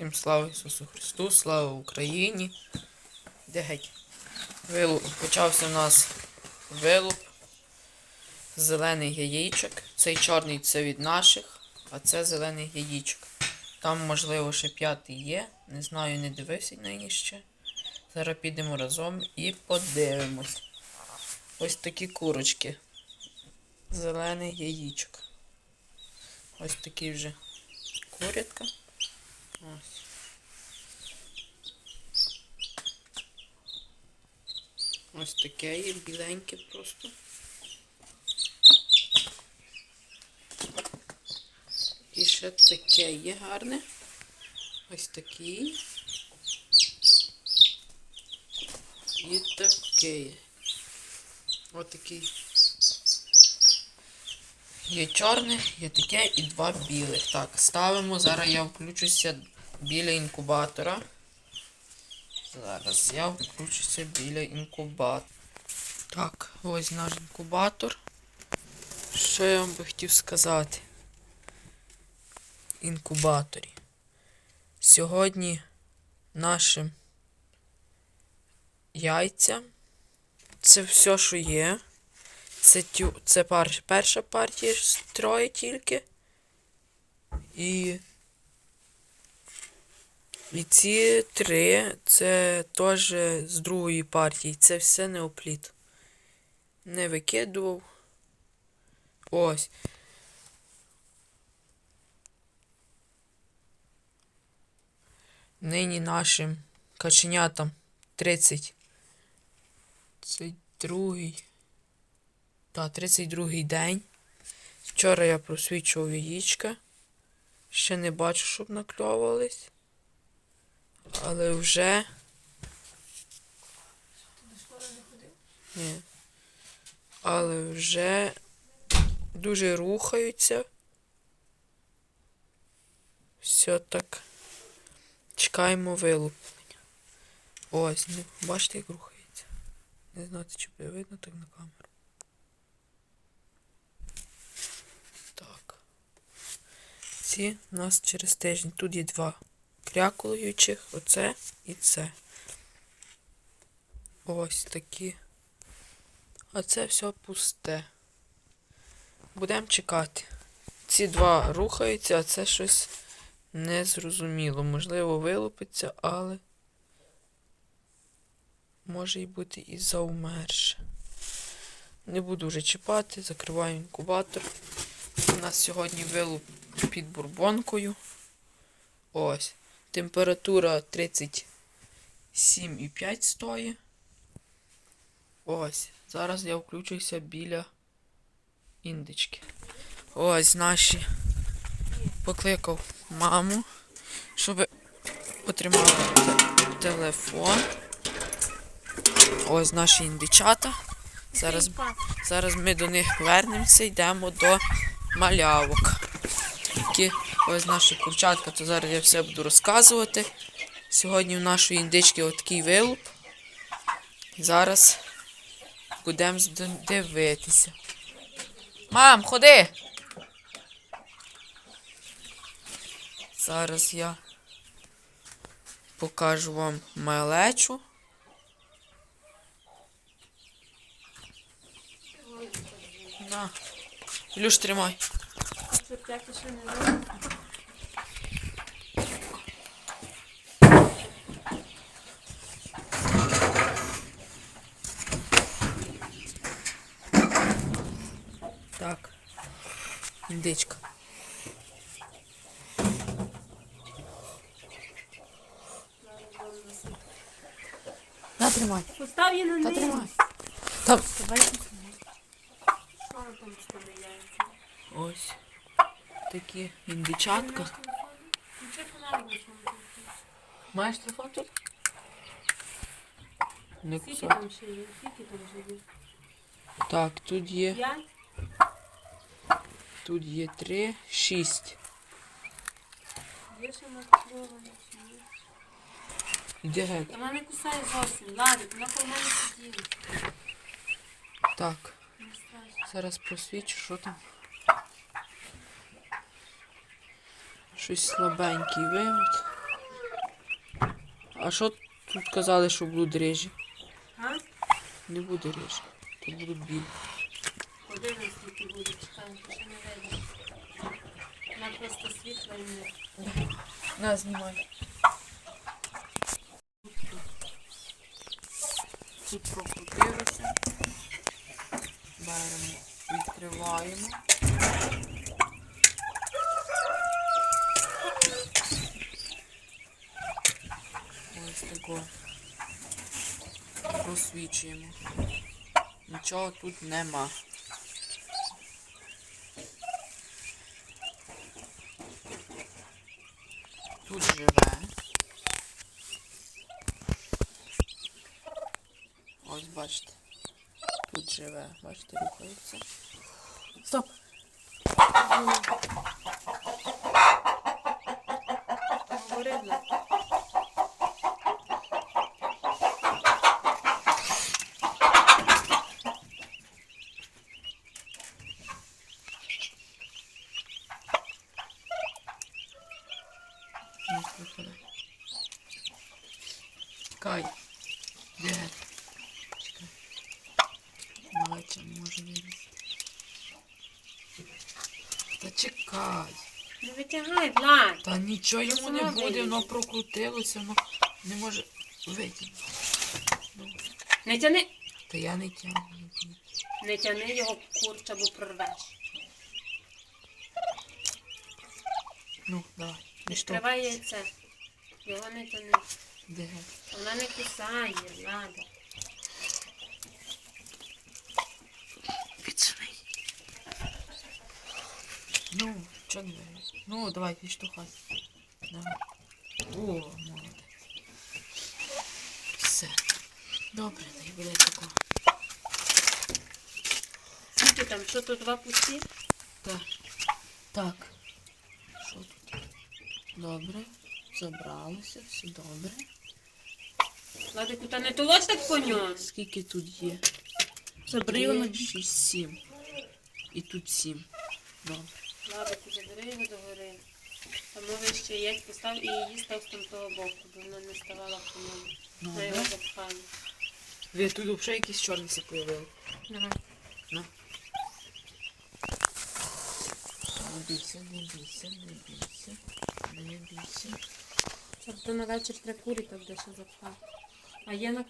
Всім слава Ісусу Христу, слава Україні. Де геть? Вилуп. Почався у нас вилуп. Зелений яєчок. Цей чорний це від наших, а це зелений яєчок. Там, можливо, ще п'ятий є. Не знаю, не дивився нині ще. Зараз підемо разом і подивимось. Ось такі курочки. Зелений яєчок. Ось такі вже курятка. Ось. Ось таке є, біленьке просто. І ще таке є гарне. Ось такий. І такий. Ось такий. Є чорне, є таке і два білих. Так, ставимо. Зараз я включуся біля інкубатора. Зараз я включуся біля інкубатора. Так, ось наш інкубатор. Що я вам би хотів сказати? Інкубаторі. Сьогодні нашим яйцям це все, що є. Це, тю, це пар, перша партія троє тільки. І. І ці три це теж з другої партії. Це все неопліт. Не викидував. Ось. Нині нашим каченятам 30. Це другий. Та, 32-й день. Вчора я просвічував яєчка. Ще не бачу, щоб накльовувались. Але вже. Ні. Але вже дуже рухаються. Все так. Чекаємо вилуплення. Ось, бачите, як рухається. Не знаю, чи буде видно так на камеру. Так. Ці у нас через тиждень. Тут є два крякулюючих, оце і це. Ось такі. А це все пусте. Будемо чекати. Ці два рухаються, а це щось незрозуміло. Можливо, вилупиться, але може й бути і заумерше. Не буду вже чіпати, закриваю інкубатор. У нас сьогодні вилуп під бурбонкою. Ось. Температура 37,5 стоїть. Ось. Зараз я включуся біля індички. Ось наші. Покликав маму, щоб отримала телефон. Ось наші індичата. Зараз, зараз ми до них вернемося, йдемо до малявок. Які ось наші курчатка, то зараз я все буду розказувати. Сьогодні в нашої індички отакий вилуп. Зараз будемо дивитися. Мам, ходи! Зараз я покажу вам малечу. На. Ілюш, тримай. Так. Індичка. На, тримай. Постав її на Та неї. тримай. Там. Давай посмотри. Що вона там вставляється? Ось. Такі індичатка. Маєш телефон тут? Не Скільки там ще є? Скільки там ще є? Так, тут є. П'ять? Тут є три, шість. Є ще накльована чи ні? Іде геть. Та Вона не кусає зовсім. Ладик, вона по мене сиділа. Так, Не страшно. зараз просвічу, що там. Щось слабенький вивод. А що тут казали, що будуть режі? А? Не буде режі. Тут будуть білі. Подивимось, які будуть. Чекаємо, ще не видно. Вона просто світла і не. На, знімай. Тут прокрутилося. Беремо, відкриваємо. Ось тако. Просвічуємо. Нічого тут нема. Тут живе. Ось бачите. Тут живе. Бачите, рухається. Стоп! Говорила. Не може вилізти. Та чекай. Не витягай, Влад. Та нічого йому не буде, воно прокрутилося, воно не може витягнути. Не тяни. Та я не тягну. Не тяни його курч або прорвеш. Ну, давай. Відкривай яйце. Його не тяни. Де? Вона не кусає, Влада. Відсуни. Ну, чого не? Ну, давай, відштовхай. Давай. О, молодець. Все. Добре, дай буде тако. Скільки там? Що тут два пусті? Так. Так. Що тут? Добре. Забралося, все добре. Владику, та не толось так по ньому. Скільки тут є? Забери його на Три, шість, сім. І тут сім. Добре. Владику, забери його догори. Там може ще яйць постав і її став з того боку, бо вона не ставала по ньому. На його Добре. запхання. Ви тут взагалі якісь чорні се появили. Давай. Ну. Не бійся, не бійся, не бійся. Не бійся. Щоб то на вечір треба курі так дещо запхати. А є на